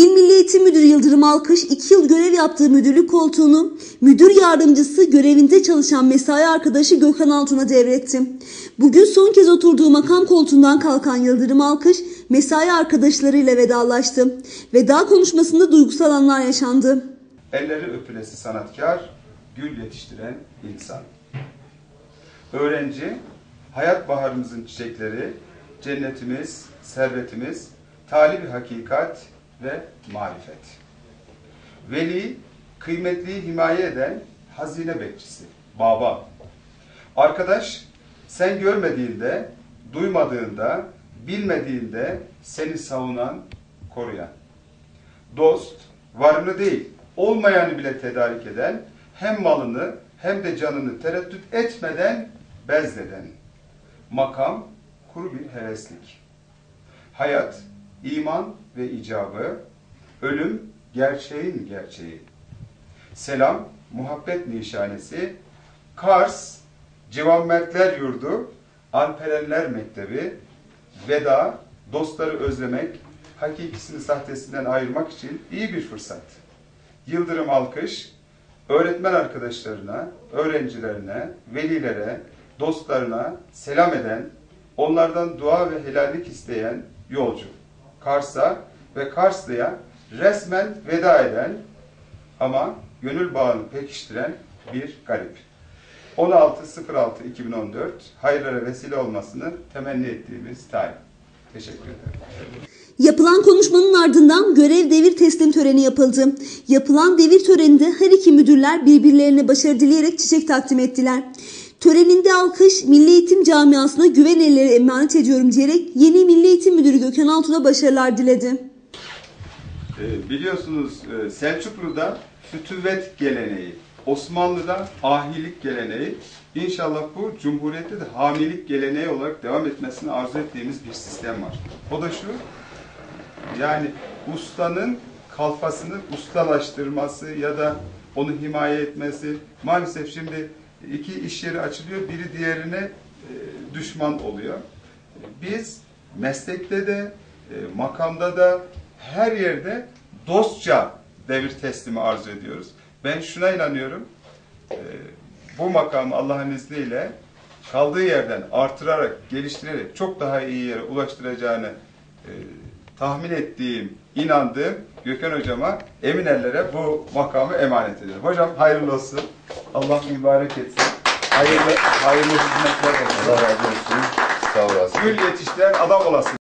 İl Milli Eğitim Müdürü Yıldırım Alkış 2 yıl görev yaptığı müdürlük koltuğunu müdür yardımcısı görevinde çalışan mesai arkadaşı Gökhan Altun'a devretti. Bugün son kez oturduğu makam koltuğundan kalkan Yıldırım Alkış mesai arkadaşlarıyla vedalaştı. Veda konuşmasında duygusal anlar yaşandı. Elleri öpülesi sanatkar, gül yetiştiren insan. Öğrenci, hayat baharımızın çiçekleri, cennetimiz, servetimiz, talibi hakikat ve marifet. Veli, kıymetliyi himaye eden hazine bekçisi, baba. Arkadaş, sen görmediğinde, duymadığında, bilmediğinde seni savunan, koruyan. Dost, varını değil, olmayanı bile tedarik eden, hem malını hem de canını tereddüt etmeden bezleden. Makam, kuru bir heveslik. Hayat, iman ve icabı, ölüm, gerçeğin gerçeği. Selam, muhabbet nişanesi, Kars, Civanmertler Yurdu, Alperenler Mektebi, veda, dostları özlemek, hakikisini sahtesinden ayırmak için iyi bir fırsat. Yıldırım Alkış, öğretmen arkadaşlarına, öğrencilerine, velilere, dostlarına selam eden, onlardan dua ve helallik isteyen yolcu. Kars'a ve Karslı'ya resmen veda eden ama gönül bağını pekiştiren bir garip. 16.06.2014 hayırlara vesile olmasını temenni ettiğimiz tarih. Teşekkür ederim. Yapılan konuşmanın ardından görev devir teslim töreni yapıldı. Yapılan devir töreninde her iki müdürler birbirlerine başarı dileyerek çiçek takdim ettiler. Töreninde alkış Milli Eğitim Camiası'na güven elleri emanet ediyorum diyerek yeni Milli Eğitim Müdürü Gökhan Altun'a başarılar diledi. Ee, biliyorsunuz e, Selçuklu'da fütüvvet geleneği, Osmanlı'da ahilik geleneği, İnşallah bu Cumhuriyet'te de hamilik geleneği olarak devam etmesini arzu ettiğimiz bir sistem var. O da şu, yani ustanın kalfasını ustalaştırması ya da onu himaye etmesi. Maalesef şimdi iki iş yeri açılıyor, biri diğerine e, düşman oluyor. Biz meslekte de, e, makamda da, her yerde dostça devir teslimi arzu ediyoruz. Ben şuna inanıyorum, e, bu makamı Allah'ın izniyle kaldığı yerden artırarak, geliştirerek çok daha iyi yere ulaştıracağını tahmin ettiğim, inandığım Gökhan Hocama emin ellere bu makamı emanet ediyorum. Hocam hayırlı olsun. Allah mübarek etsin. Hayırlı, hayırlı hizmetler olsun. Allah razı olsun. Sağ olasın. Gül yetiştiren adam olasın.